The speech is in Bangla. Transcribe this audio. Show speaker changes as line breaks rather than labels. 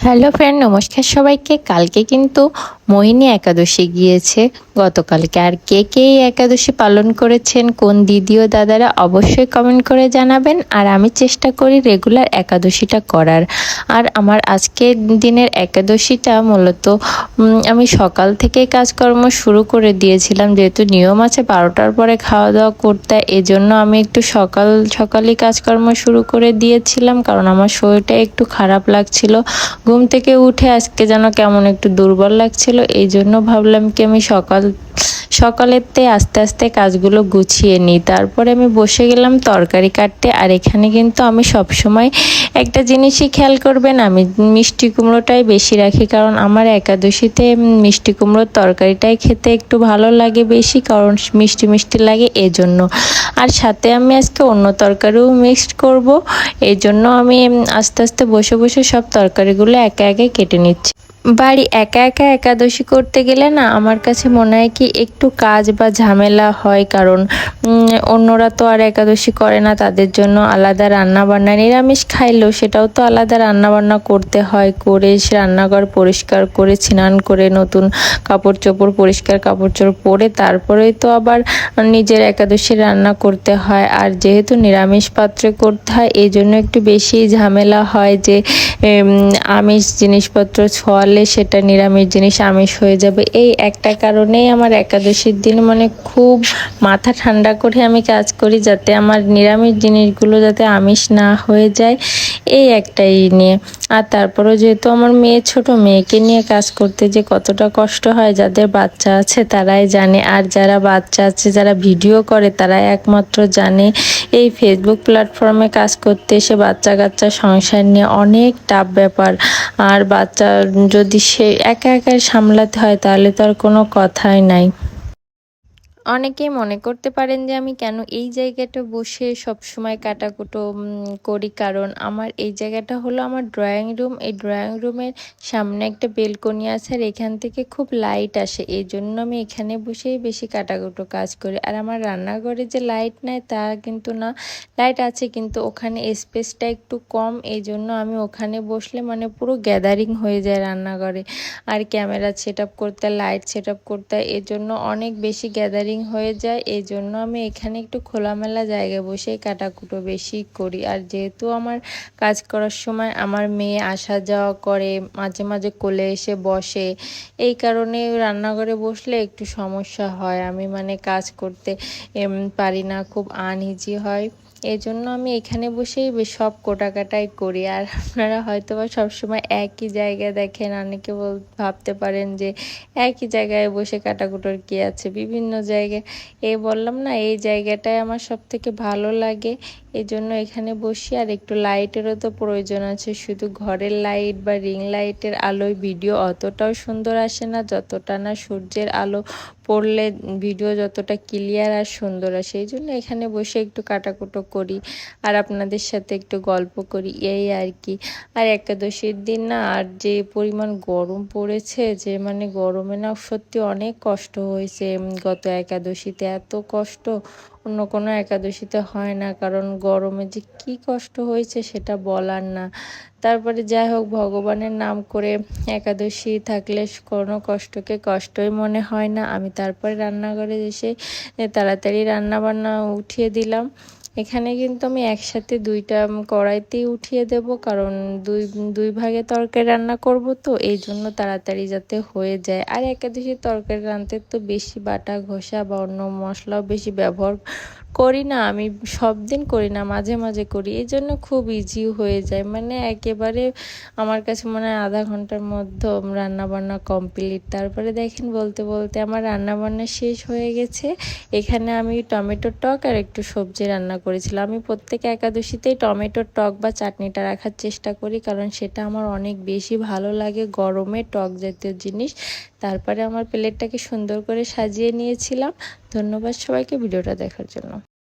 হ্যালো ফ্রেন্ড নমস্কার সবাইকে। কালকে কিন্তু মোহিনী একাদশী গিয়েছে। গতকালকে আর কে কে এই একাদশী পালন করেছেন, কোন দিদি ও দাদারা অবশ্যই কমেন্ট করে জানাবেন। আর আমি চেষ্টা করি রেগুলার একাদশীটা করার। আর আমার আজকের দিনের একাদশীটা মূলত আমি সকাল থেকেই কাজকর্ম শুরু করে দিয়েছিলাম, যেহেতু নিয়ম আছে বারোটার পরে খাওয়া দাওয়া করতে, এজন্য আমি একটু সকাল সকালই কাজকর্ম শুরু করে দিয়েছিলাম, কারণ আমার শরীরটা একটু খারাপ লাগছিল। ঘুম থেকে উঠে আজকে যেন কেমন একটু দুর্বল লাগছিল এই জন্য ভাবলাম কি আমি সকাল সকালেতে আস্তে আস্তে কাজগুলো গুছিয়ে নিই। তারপরে আমি বসে গেলাম তরকারি কাটতে। আর এখানে কিন্তু আমি সবসময় একটা জিনিসই খেয়াল করবেন, আমি মিষ্টি কুমড়োটাই বেশি রাখি। কারণ আমার একাদশীতে মিষ্টি কুমড়োর তরকারিটাই খেতে একটু ভালো লাগে বেশি, কারণ মিষ্টি মিষ্টি লাগে এজন্য। আর সাথে আমি আজকে অন্য তরকারিও মিক্সড করব। এই জন্য আমি আস্তে আস্তে বসে বসে সব তরকারিগুলো একে একে কেটে নিচ্ছি। বাড়ি একা একা একাদশী করতে গেলে না আমার কাছে মনে হয় কি একটু কাজ বা ঝামেলা হয় কারণ অন্যরা তো আর একাদশী করে না, তাদের জন্য আলাদা রান্না বান্না নিরামিষ খাইলেও সেটাও তো আলাদা রান্না বান্না করতে হয়। করে সে রান্নাঘর পরিষ্কার করে, স্নান করে, নতুন কাপড় চোপড় পরিষ্কার কাপড় চোপড় পরে তারপরেই তো আবার নিজের একাদশী রান্না করতে হয়। আর যেহেতু নিরামিষ পাত্রে করতে হয় এই জন্য একটু বেশি ঝামেলা হয় যে আমিষ জিনিসপত্র ছোঁয়া করলে সেটা নিরামিষ জিনিস, আমিষ হয়ে যাবে। এই একটা কারণেই আমার একাদশীর দিন মানে খুব মাথা ঠান্ডা করে আমি কাজ করি যাতে আমার নিরামিষ জিনিসগুলো যাতে আমিষ না হয়ে যায়, এই একটাই নিয়ে। আর তারপরেও যেহেতু আমার মেয়ে ছোট, মেয়েকে নিয়ে কাজ করতে যে কতটা কষ্ট হয় যাদের বাচ্চা আছে তারাই জানে। আর যারা বাচ্চা আছে, যারা ভিডিও করে তারাই একমাত্র জানে। এই ফেসবুক প্ল্যাটফর্মে কাজ করতে এসে বাচ্চা কাচ্চা সংসার নিয়ে অনেক টাফ ব্যাপার। আর বাচ্চা যদি সে একা একা সামলাতে হয় তাহলে তো আর কোনো কথাই নাই। অনেকেই মনে করতে পারেন যে আমি কেন এই জায়গাটা বসে সব সময় কাটাকুটো করি। কারণ আমার এই জায়গাটা হলো আমার ড্রয়িং রুম এই ড্রয়িং রুমের সামনে একটা বেলকনি আছে আর এখান থেকে খুব লাইট আসে। এই জন্য আমি এখানে বসেই বেশি কাটাকুটো কাজ করি। আর আমার রান্নাঘরে যে লাইট নেয় তা কিন্তু না। লাইট আছে কিন্তু ওখানে স্পেসটা একটু কম। এই জন্য আমি ওখানে বসলে মানে পুরো গ্যাদারিং হয়ে যায় রান্নাঘরে। আর ক্যামেরা সেট করতে লাইট সেট করতে। এর জন্য অনেক বেশি গ্যাদারিং হয়ে যায় এই জন্য আমি এখানে একটু খোলামেলা জায়গায় বসেই কাটাকুটো বেশি করি। আর যেহেতু আমার কাজ করার সময় আমার মেয়ে আসা যাওয়া করে, মাঝে মাঝে কোলে এসে বসে, এই কারণে রান্নাঘরে বসলে একটু সমস্যা হয়। আমি মানে কাজ করতে পারি না, খুব আনইজি হয়। এই জন্য আমি এখানে বসেই সব কোটাকাটাই করি। আর আপনারা হয়তো বা সবসময় একই জায়গায় দেখেন, অনেকে ভাবতে পারেন যে একই জায়গায় বসে কাটাকুটোর কী আছে? বিভিন্ন জায়গায় এই বললাম না, এই জায়গাটাই আমার সব থেকে ভালো লাগে। এই জন্য এখানে বসি, আর একটু লাইটেরও তো প্রয়োজন আছে। শুধু ঘরের লাইট বা রিং লাইটের আলোয় ভিডিও অতটাও সুন্দর আসে না, যতটা না সূর্যের আলো পড়লে ভিডিও যতটা ক্লিয়ার আর সুন্দর আসে। এই জন্য এখানে বসে একটু কাটাকুটো করি, আর আপনাদের সাথে একটু গল্প করি, এই আর কি। আর একাদশীর দিন না, আর যে পরিমাণ গরম পড়েছে, যে মানে গরমে না সত্যি অনেক কষ্ট হয়েছে। গত একাদশীতে এত কষ্ট? অন্য কোনো একাদশীতে হয় না, কারণ গরমে যে কি কষ্ট হয়েছে সেটা বলার না। তারপরে যাই হোক, ভগবানের নাম করে একাদশী থাকলে কোনো কষ্টকে কষ্টই মনে হয় না। আমি তারপরে রান্নাঘরে এসে তাড়াতাড়ি রান্না বান্না উঠিয়ে দিলাম। এখানে কিন্তু আমি একসাথে দুইটা কড়াইতেই উঠিয়ে দেব, কারণ দুই দুই ভাগে তরকারি রান্না করব তো, এই জন্য তাড়াতাড়ি যাতে হয়ে যায়। আর একাদশী তরকারি রাঁধতে তো বেশি বাটা ঘষা বা অন্য মশলাও বেশি ব্যবহার করি না, আমি সব দিন করি না, মাঝে মাঝে করি। এই জন্য খুব ইজি হয়ে যায়। মানে একেবারে আমার কাছে মনে হয় আধা ঘণ্টার মধ্যে রান্নাবান্না কমপ্লিট তারপরে দেখেন বলতে বলতে আমার রান্নাবান্না শেষ হয়ে গেছে। এখানে আমি টমেটোর টক আর একটু সবজি রান্না করেছিলাম। আমি প্রত্যেক একাদশীতেই টমেটোর টক বা চাটনিটা রাখার চেষ্টা করি, কারণ সেটা আমার অনেক বেশি ভালো লাগে গরমে টক জাতীয় জিনিস। তারপরে আমার প্লেটটাকে সুন্দর করে সাজিয়ে নিয়েছিলাম। ধন্যবাদ সবাইকে ভিডিওটা দেখার জন্য।